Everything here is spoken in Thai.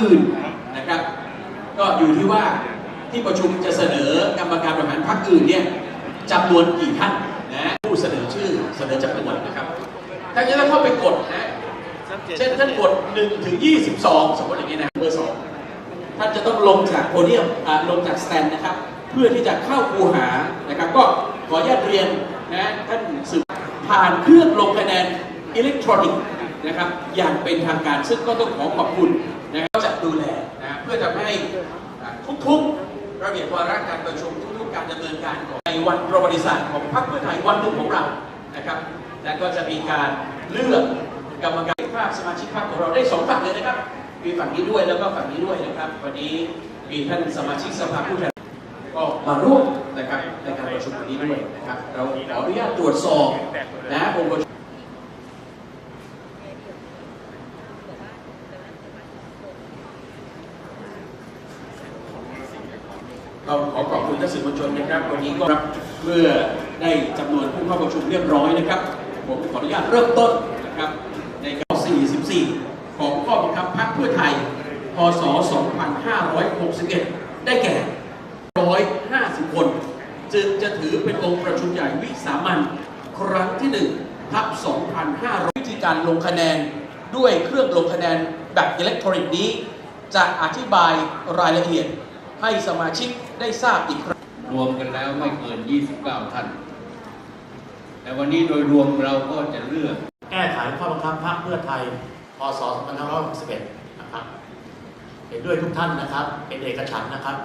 อื่นนะครับ ก็อยู่ที่ว่าที่ประชุมจะเสนอกรรมการบริหารพรรคอื่นเนี่ยจำนวนกี่ท่านนะผู้เสนอชื่อเสนอจำนวนนะครับถ้าจะต้องเข้าไปกดนะเช่นท่านกด1ถึง22 สมมติอย่างนี้นะเบอร์2ท่านจะต้องลงจากโพเดียมอ่าลงจากสแตนนะครับ เพื่อที่จะเข้าคูหานะครับ ก็ขออนุญาตเรียนนะท่านสื่อผ่านเครื่องลงคะแนนอิเล็กทรอนิกส์นะครับ อย่างเป็นทางการซึ่งก็ต้องขอขอบคุณนะครับจะ ดูแลนะเพื่อทำให้ทุกๆ ระเบียบวาระการประชุมทุกๆ การดำเนินการของในวันประวัติศาสตร์ของพรรคเพื่อไทยวันหนึ่งของเรานะครับและก็จะมีการเลือกกรรมการภาพสมาชิกพรรคของเราได้สองฝั่งเลยนะครับ มีฝั่งนี้ด้วยแล้วก็ฝั่งนี้ด้วยนะครับ วันนี้มีท่านสมาชิกสภาผู้แทนก็มาร่วมนะครับในการประชุมวันนี้ด้วยนะครับ เราขออนุญาตตรวจสอบนะองค์ประชุม เราขอขอบคุณท่านสื่อมวลชนนะครับ วันนี้ก็รับเมื่อได้จำนวนผู้เข้าประชุมเรียบร้อยนะครับ ผมขออนุญาตเริ่มต้นนะครับ ในข้อ 44 ของข้อบังคับพรรคเพื่อไทย พศ 2561 ได้แก่ 150 คน จึงจะถือเป็นองค์ประชุมใหญ่วิสามันครั้งที่1ทับ2,500วิธีการลงคะแนนด้วยเครื่องลงคะแนนแบบอิเล็กทรอนิกส์นี้ จะอธิบายรายละเอียดให้สมาชิก ได้ทราบอีกครั้งรวมกันแล้วไม่เกิน 29 ท่าน แต่วันนี้โดยรวมเราก็จะเลือก แก้ไขข้อบังคับพรรคเพื่อไทย พศ 2561 นะครับ เห็นด้วยทุกท่านนะครับ เป็นเอกฉันท์นะครับ